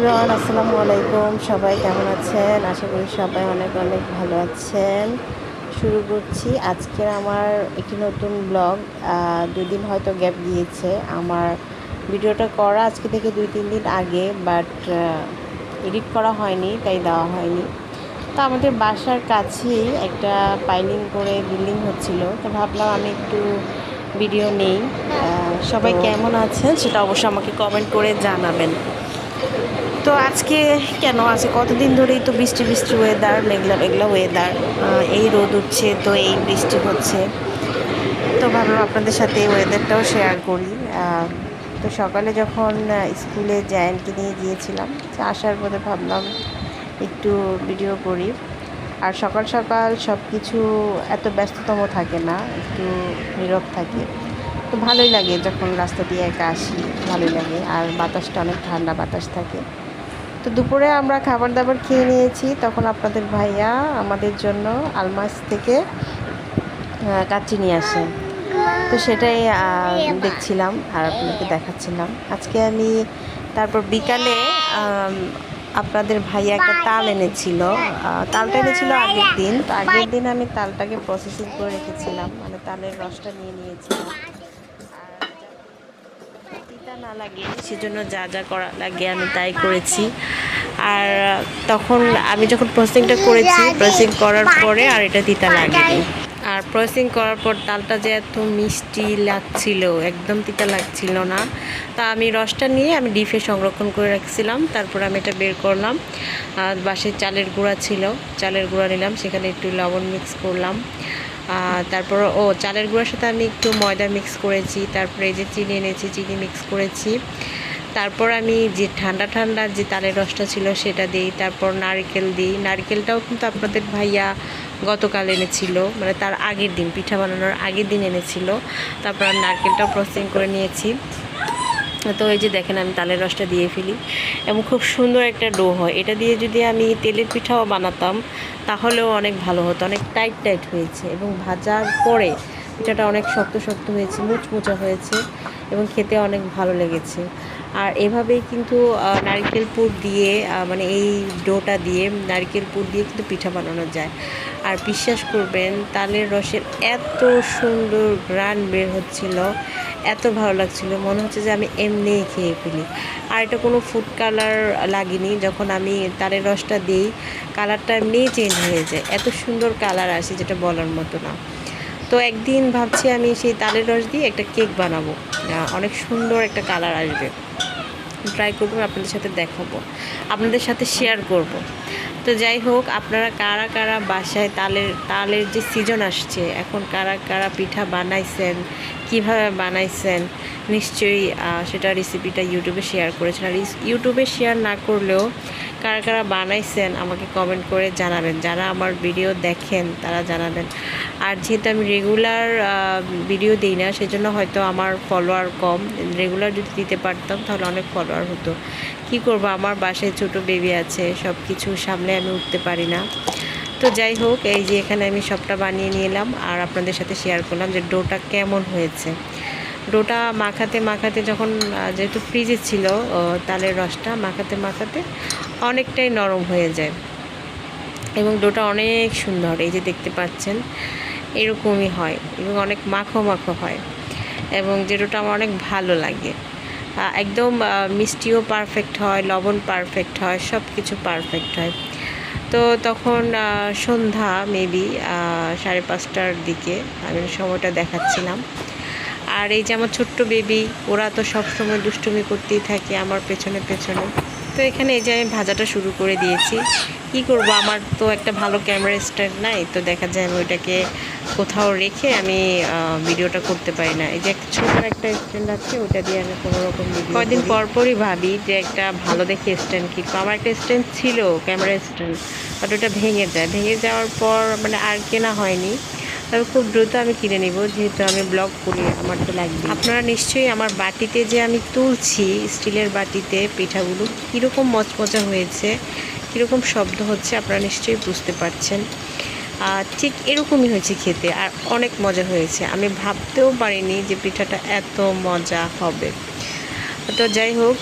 Everyone আসসালামু আলাইকুম। সবাই কেমন আছেন? আশা করি সবাই অনেক অনেক ভালো আছেন। শুরু করছি আজকের আমার একটি নতুন ব্লগ। দুদিন হয়তো গ্যাপ দিয়েছে আমার ভিডিওটা করা আজকে থেকে দুই তিন দিন আগে বাট এডিট করা হয়নি তাই দেওয়া হয়নি। তো আমাদের বাসার কাছেই একটা পাইলিং করে বিল্ডিং হচ্ছিল। তো ভাবলাম আমি একটু ভিডিও নেই। সবাই কেমন আছেন? সেটা অবশ্যই আমাকে কমেন্ট করে জানাবেন। তো আজকে কেন? আছে কতদিন ধরেই তো বৃষ্টি বৃষ্টি ওয়েদার মেঘলা মেঘলা ওয়েদার এই রোদ উঠছে, তো এই বৃষ্টি হচ্ছে। তো ভাবলাম আপনাদের সাথে এই ওয়েদারটাও শেয়ার করি। তো সকালে যখন স্কুলে জ্যানকে নিয়ে গিয়েছিলাম আসার পরে ভাবলাম একটু ভিডিও করি। আর সকাল সকাল সব কিছু এত ব্যস্ততম থাকে না, একটু নীরব থাকে। তো ভালোই লাগে যখন রাস্তা দিয়ে একা আসি, ভালোই লাগে। আর বাতাসটা অনেক ঠান্ডা বাতাস থাকে। তো দুপুরে আমরা খাবার দাবার খেয়ে নিয়েছি। তখন আপনাদের ভাইয়া আমাদের জন্য আলমাস থেকে কাচ্চি নিয়ে আসেন তো সেটাই দেখছিলাম আর আপনাকে দেখাচ্ছিলাম। আজকে আমি তারপর বিকালে আপনাদের ভাইয়া একটা তাল এনেছিল। তালটা এনেছিল আগের দিন। তো আগের দিন আমি তালটাকে প্রসেসিং করে রেখেছিলাম। মানে তালের রসটা নিয়ে নিয়েছিলাম। না লাগে সেজন্য যা যা করা লাগে আমি তাই করেছি। আর তখন আমি যখন প্রসেসিংটা করেছি প্রসেসিং করার পরে আর এটা তিতা লাগেনি। আর প্রসেসিং করার পর তালটা যে এত মিষ্টি লাগছিল, একদম তিতা লাগছিল না। তা আমি রসটা নিয়ে আমি ডিপে সংরক্ষণ করে রাখছিলাম, তারপর আমি এটা বের করলাম। আর বাসে চালের গুঁড়া ছিল, চালের গুঁড়া নিলাম, সেখানে একটু লবণ মিক্স করলাম। তারপর ও, চালের গুঁড়ার সাথে আমি একটু ময়দা মিক্স করেছি, তারপরে এই যে চিনি এনেছি, চিনি মিক্স করেছি। তারপর আমি যে ঠান্ডা ঠান্ডা যে তালের রসটা ছিল সেটা দিই, তারপর নারকেল দিই। নারকেলটাও কিন্তু আপনাদের ভাইয়া গতকাল এনেছিল মানে তার আগের দিন, পিঠা বানানোর আগের দিন এনেছিল। তারপর আমি নারকেলটাও প্রসেসিং করে নিয়েছি। তো এই যে দেখেন আমি তালের রসটা দিয়ে ফেলি। এবং খুব সুন্দর একটা ডো হয়। এটা দিয়ে যদি আমি তেলের পিঠাও বানাতাম, তাহলেও অনেক ভালো হতো। অনেক টাইট টাইট হয়েছে। এবং ভাজার পরে পিঠাটা অনেক শক্ত শক্ত হয়েছে, মুচমুচা হয়েছে এবং খেতে অনেক ভালো লেগেছে। আর এভাবেই কিন্তু নারকেল পুর দিয়ে মানে এই ডোটা দিয়ে, নারকেল পুর দিয়ে কিন্তু পিঠা বানানো যায়। আর বিশ্বাস করবেন, তালের রসের এত সুন্দর গ্রান বের হচ্ছিল, এত ভালো লাগছিল। মনে হচ্ছে যে আমি এমনিই খেয়ে ফেলি। আর এটা কোনো ফুড কালার লাগেনি, যখন আমি তালের রসটা দিই কালারটা এমনিই চেঞ্জ হয়ে যায়। এত সুন্দর কালার আসে যেটা বলার মতো না। তো একদিন ভাবছি আমি সেই তালের রস দিয়ে একটা কেক বানাবো। অনেক সুন্দর একটা কালার আসবে। ট্রাই করব, আপনাদের সাথে দেখাবো। আপনাদের সাথে শেয়ার করব। তো যাই হোক, আপনারা কারা কারা বাসায় তালের তালের যে সিজন আসছে, এখন কারা কারা পিঠা বানাইছেন, কীভাবে বানাইছেন, নিশ্চয়ই সেটা রেসিপিটা ইউটিউবে শেয়ার করেছেন। আর ইউটিউবে শেয়ার না করলেও কারা কারা বানাইছেন, আমাকে কমেন্ট করে জানাবেন। যারা আমার ভিডিও দেখেন, তারা জানাবেন। আর যেহেতু আমি রেগুলার ভিডিও দিই না, সেজন্য হয়তো আমার ফলোয়ার কম। রেগুলার যদি দিতে পারতাম, তাহলে অনেক ফলোয়ার হতো। কি করব? আমার বাসায় ছোট বেবি আছে সব কিছু সামনে আমি উঠতে পারি না। তো যাই হোক, এই যে এখানে আমি সবটা বানিয়ে নিয়ে এলাম, আর আপনাদের সাথে শেয়ার করলাম যে ডোটা কেমন হয়েছে। ডোটা মাখাতে মাখাতে যখন যেহেতু ফ্রিজে ছিল তালের রসটা মাখাতে মাখাতে অনেকটাই নরম হয়ে যায়। এবং ডোটা অনেক সুন্দর, এই যে দেখতে পাচ্ছেন। এরকমই হয় এবং অনেক মাখো মাখো হয় এবং যে ডোটা আমার অনেক ভালো লাগে। একদম মিষ্টিও পারফেক্ট হয়, লবণ পারফেক্ট হয় সব কিছু পারফেক্ট হয়। তো তখন সন্ধ্যা মেবি সাড়ে পাঁচটার দিকে আমি সময়টা দেখাচ্ছিলাম। আর এই যে আমার ছোট্ট বেবি ওরা তো সব সময় দুষ্টুমি করতেই থাকে আমার পেছনে পেছনে। তো এখানে এই যে আমি ভাজাটা শুরু করে দিয়েছি। কি করব? আমার তো একটা ভালো ক্যামেরা স্ট্যান্ড নাই, তো দেখা যায় আমি ওইটাকে কোথাও রেখে আমি ভিডিওটা করতে পারি না। এই যে একটা ছোট একটা স্ট্যান্ড আছে ওটা দিয়ে আমি কোনো রকম কয়দিন পর পরই ভাবি যে একটা ভালো দেখে স্ট্যান্ড কিনবো। আমার একটা স্ট্যান্ড ছিল ক্যামেরা স্ট্যান্ড বাট ওটা ভেঙে যায়। ভেঙে যাওয়ার পর মানে আর কেনা হয়নি। তবে খুব দ্রুত আমি কিনে নিব যেহেতু আমি ব্লগ করি আমার তো লাগবে আপনারা নিশ্চয়ই আমার বাটিতে যে আমি তুলছি স্টিলের বাটিতে পিঠাগুলো কীরকম মচমচা হয়েছে কীরকম শব্দ হচ্ছে আপনারা নিশ্চয়ই বুঝতে পারছেন। ঠিক এরকমই হয়েছে খেতে, আর অনেক মজা হয়েছে। আমি ভাবতেও পারিনি যে পিঠাটা এত মজা হবে। তো যাই হোক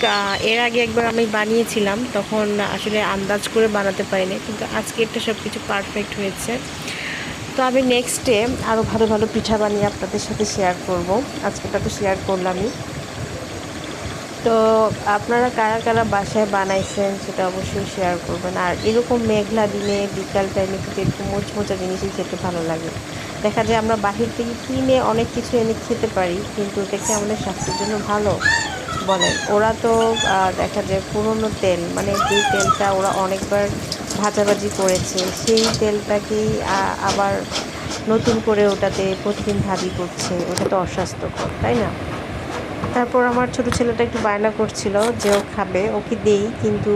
এর আগে একবার আমি বানিয়েছিলাম, তখন আসলে আন্দাজ করে বানাতে পারিনি, কিন্তু আজকে এটা সব কিছু পারফেক্ট হয়েছে। তো আমি নেক্সট ডে আরও ভালো ভালো পিঠা বানিয়ে আপনাদের সাথে শেয়ার করব। আজকেটা তো শেয়ার করলামই। তো আপনারা কারা কারা বাসায় বানাইছেন সেটা অবশ্যই শেয়ার করবেন। আর এরকম মেঘলা দিনে, বিকাল টাইমে কিন্তু একটু মোচমোচা জিনিসই খেতে ভালো লাগে। দেখা যায় আমরা বাহির থেকে কিনে অনেক কিছু এনে খেতে পারি, কিন্তু এটা কি আমাদের স্বাস্থ্যের জন্য ভালো বলেন ওরা তো দেখা যায় পুরনো তেল মানে যেই তেলটা ওরা অনেকবার ভাজাভাজি করেছে, সেই তেলটাকেই আবার নতুন করে ওটাতে প্রতিদিন ভাজি করছে। ওটা তো অস্বাস্থ্যকর, তাই না? তারপর আমার ছোট ছেলেটা একটু বায়না করছিল যে ও খাবে ওকে দেই কিন্তু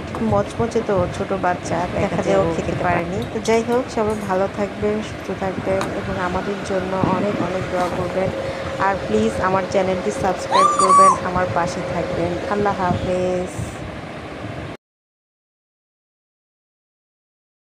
একটু মচমচে তো ছোট বাচ্চা দেখা যায় ও খেতে পারেনি। তো যাই হোক সবাই ভালো থাকবে সুস্থ থাকবেন এবং আমাদের জন্য অনেক অনেক দোয়া করবেন। আর প্লিজ আমার চ্যানেলটি সাবস্ক্রাইব করবেন আমার পাশে থাকবেন। আল্লাহ হাফেজ।